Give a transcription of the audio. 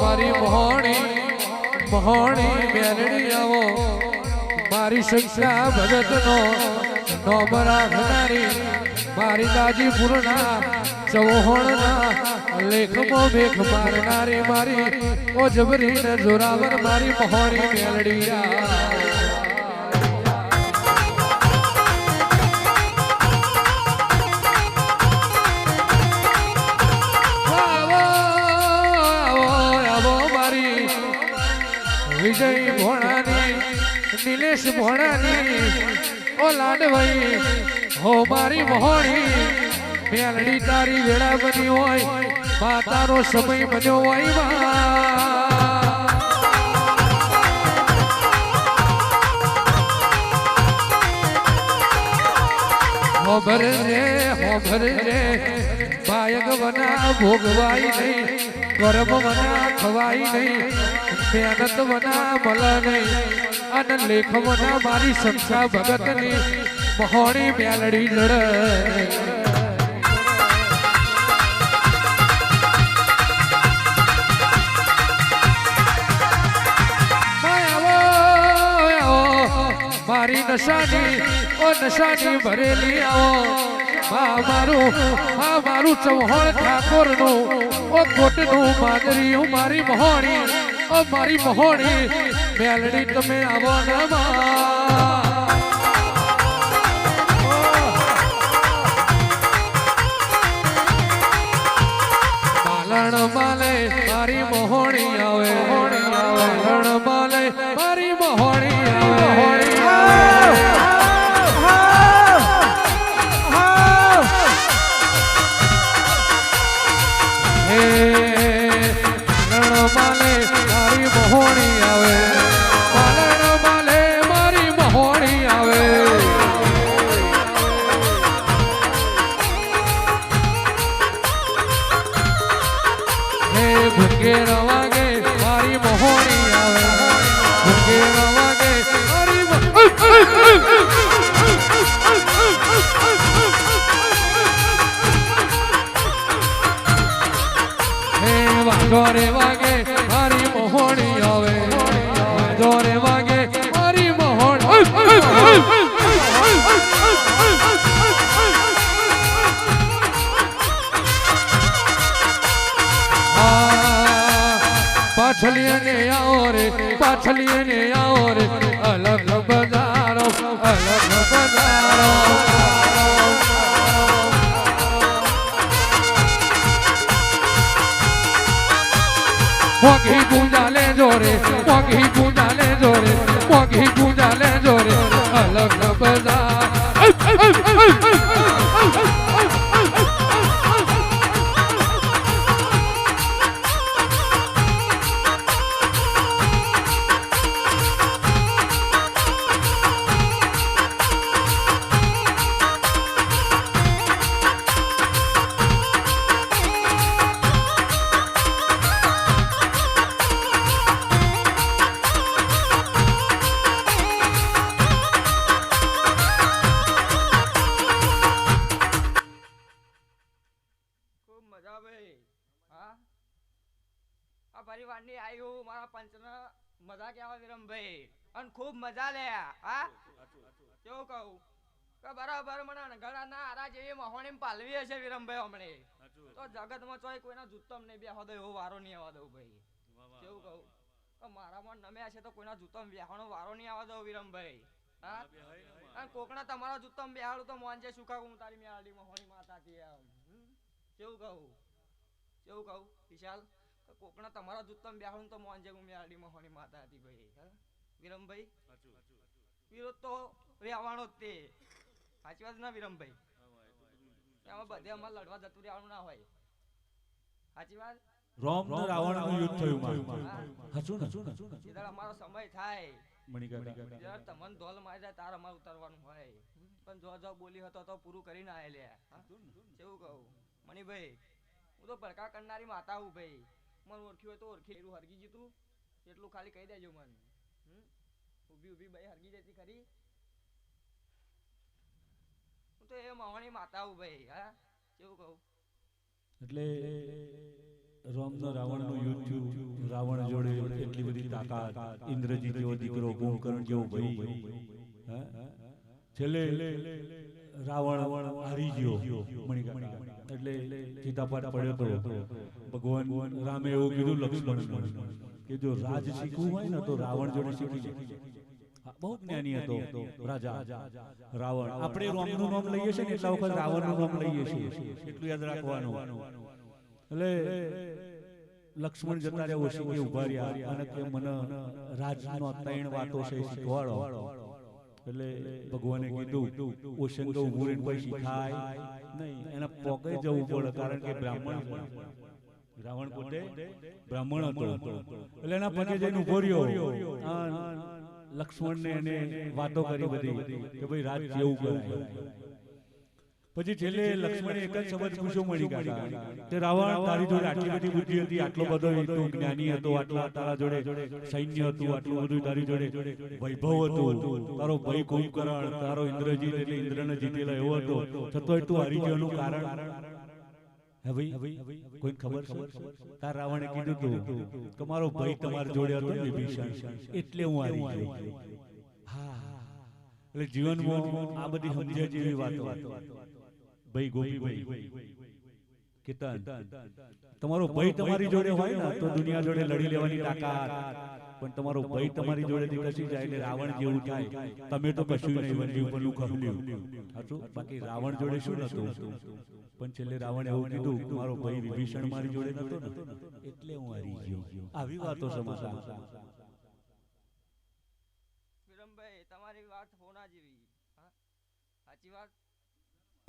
મારી મોહણી મોહણી મેલડી આવો. મારી સંખ્યા ભગતનો નોમ રાખનારી મારી ગાજીપુરના ચૌહાણના લેખમાં મેઘ મારનારી મારી ઓ જબરી ને જોરાવર મારી મોહણી મેલડી આ આવો. વિજય ભોણાની નિલેશ ભોણાની ઓ લાડવાઈ, હો મારી મોહણી, મેલડી તારી વેળા બની હોય માતાનો સમય બન્યો હોયમાં. હોભર રે હોભર રે બાયક વના ભોગવાઈ નહીં, કર્મ વના ખવાઈ નહીં મહેનત મના મલ નહીં અને લેખ મના મારી સંખ્યા ભગતની, મહોણી મેલડી લડ. મારી નશાની, ઓ નશાની ભરેલી આવો. મા મારું મા મારું ચૌહાણ ઠાકોરનું, ઓ કોટનું માદરીયું મારી મહોણી. ઓ મારી મહોણી મેલડી તમે આવો ને મા મોહણી આવે પાછલી ને આવો રે પાછલી ને આવો રે અલગ બજારો અલગ બજારો મોગી પૂજા લે જોરે મોગી પૂજા લે જોરે મોગી પૂજા લે જોરે અલગ પરિવારની આયુ મારા પંચને મજા કેવા વિરમભાઈ અને ખૂબ મજા લે, હા? કેવું કહું? કે બરાબર, મને અણઘડા ના આરા જેવી મહોણી પાલવી હશે વિરમભાઈ હમણે. તો જગતમાં ચોય કોઈના જૂતમ નહીં બેહવા દો, એવો વારો નહીં આવવા દઉં ભાઈ. કેવું કહું? કે મારામાં નમ્યા છે તો કોઈના જૂતમ બેહવાનો વારો નહીં આવવા દઉં વિરમભાઈ હા? કોકના તમારા જૂતમ બેહાડું તો મોંજે સુખા હું તારી મેળી મહોણી માતા થી એમ કેવું કહું? કેવું કહું? વિશાલ? કે કોકના તમારા જૂતમ બેહાડું તો મોંજે હું મેળડી મહોણી માતા હતી ભાઈ વિરમભાઈ? વિરો તો રહેવાનો તે. સાચી વાત ના વિરમભાઈ? એમાં બધે અમારે લડવા જતું રહેવાનું ના હોય. સાચી વાત? રોમ ને રાવણનું યુદ્ધ થયું હસું હા. હચું ને જેદાર અમારો સમય થાય. મણિકા તમને ધોલ મારી જાય તાર અમારે ઉતારવાનું હોય. પણ જો જો બોલી હતો તો પૂરું કરીને આય લે કેવું કહું? મણિભાઈ હું તો ભડકા કરનારી માતા હું ભાઈ. મને ઓળખ્યું હોય તો ઓળખી એટલું હરગી જીતું એટલું ખાલી કહી દેજો મને? ઊભી ઊભી ભાઈ હરગી જતી ખરી. હું તો એ મહોણી માતા હું ભાઈ હા? કેવું કહું? એટલે રામનો રાવણનું યુદ્ધ થયું. રાવણ જોડે એટલી બધી તાકાત. ઇન્દ્રજી જેવો દીકરો કુંભકર્ણ જેવો ભાઈ છેલ્લે રાવણ હારી ગયો એટલે એટલે પર પડ્યો તો ભગવાન રામે એવું કીધું લક્ષ્મણ કે જો રાજ શીખવું હોય ને તો રાવણ જોડે શીખી બહુ જ્ઞાની હતો રાજા. રાવણ, આપણે રામનું નામ લઈએ છીએ ને એટલા વખત રાવણનું નામ લઈએ છીએ. એટલું યાદ રાખવાનું. એટલે લક્ષ્મણ જતા રહ્યા ઓશીકે ઊભા રહ્યા અને કે મને રાજનો ત્રણ વાતો છે શીખવાડો. એટલે ભગવાને કીધું ઓશંગ ઉભું રહીને કોઈ શીખાય નહીં એના પોકે જવું પડે કારણ કે બ્રાહ્મણ રાવણ પોતે બ્રાહ્મણ હતો. એટલે એના પગે જઈને ઊભો રહ્યો. લક્ષ્મણ ને એને વાતો કરી બધી કે ભાઈ રાજ કેવું કરાય. પછી છેલ્લે લક્ષ્મણે એક જ શબ્દ પૂછ્યો મળી ગયા તે રાવણ તારી જોડે આટલી બધી બુદ્ધિ હતી આટલો બધો તું જ્ઞાની હતો આટલા તારા જોડે સૈન્ય હતું આટલું બધું તારી જોડે વૈભવ હતું. તારો ભય કુંભકરણ તારો ઇન્દ્રજીત એટલે ઇન્દ્રને જીતેલો એવો હતો. છતાં તું હારી ગયોનું કારણ? હે ભાઈ? કોઈને ખબર તાર રાવણે કીધું તું કે મારો ભાઈ તમારી જોડે હતો વિભીષણ એટલે હું હારી ગયો હા એટલે જીવનમાં આ બધી સમજ્યા જેવી વાતો ભાઈ ગોપીભાઈ કેતન. તમારો ભાઈ તમારી જોડે હોય ને તો દુનિયા જોડે લડી લેવાની તાકાત. પણ તમારો ભાઈ તમારી જોડેથી ખસી જાય એટલે રાવણ જેવું થાય. તમે તો કશું નહીં વંજી ઉપરનું ખહલ્યું હતું બાકી રાવણ જોડે શું નતું? પણ છેલ્લે રાવણ એવું કીધું મારો ભાઈ વિભીષણ મારી જોડે નતો ને. એટલે હું હારી ગયો. આવી વાતો સમાચાર. વિરમભાઈ તમારી વાત હોના જેવી. સાચી વાત?